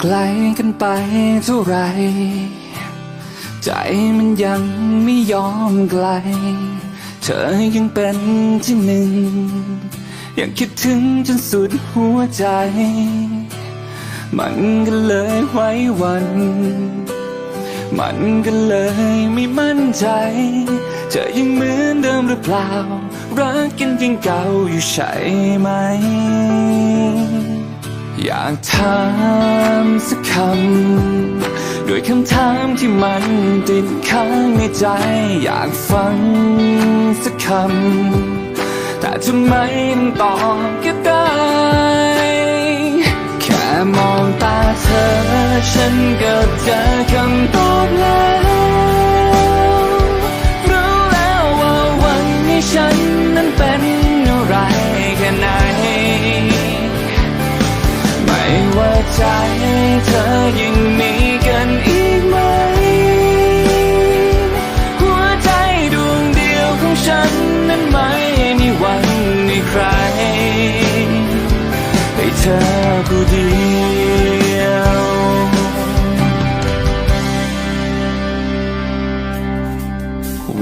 ไกลกันไปเท่าไร ใจมันยังไม่ยอมไกล เธอยังเป็นที่หนึ่ง ยังคิดถึงจนสุดหัวใจ มันก็เลยไว้วัน มันก็เลยไม่มั่นใจ เธอยังเหมือนเดิมหรือเปล่า รักกันยังเก่าอยู่ใช่ไหม อยากถามสักคำด้วยคำถามที่มันติดค้างในใจ อยากฟังสักคำแต่ทำไมต้องตอบก็ได้ แค่มองตาเธอ ฉันก็เจอคำตอบแล้วรู้แล้วว่าวันนี้ฉันนั้นเป็น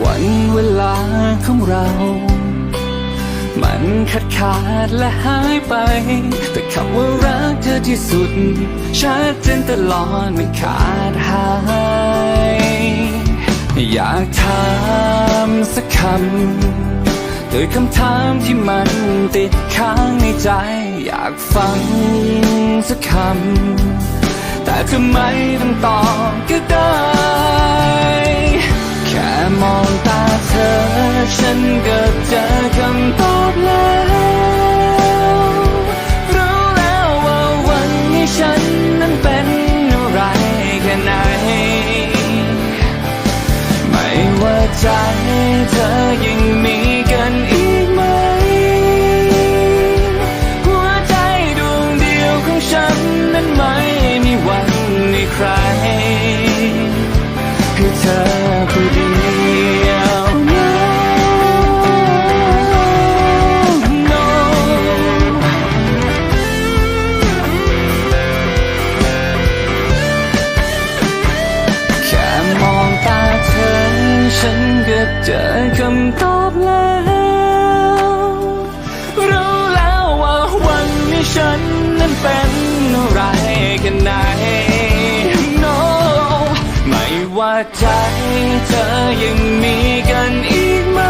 วันเวลาของเรา มันขาดขาดและหายไป แต่คำว่ารักเธอที่สุดชัดเจนตลอดไม่ขาดหาย อยากถามสักคำโดยคำถามที่มันติดค้างในใจ อยากฟังสักคำแต่ทำไมต้องตอบ ฉันก็เจอคำตอบแล้วรู้แล้วว่าวันนี้ฉันนั้นเป็นอะไรแค่ไหน ไม่ว่าใจเธอยังมี ฉันก็เจอคำตอบแล้วรู้แล้วว่าวันนี้ฉันนั้นเป็นอะไรกันไหน No ไม่ว่าใจเธอยังมีกันอีกไหม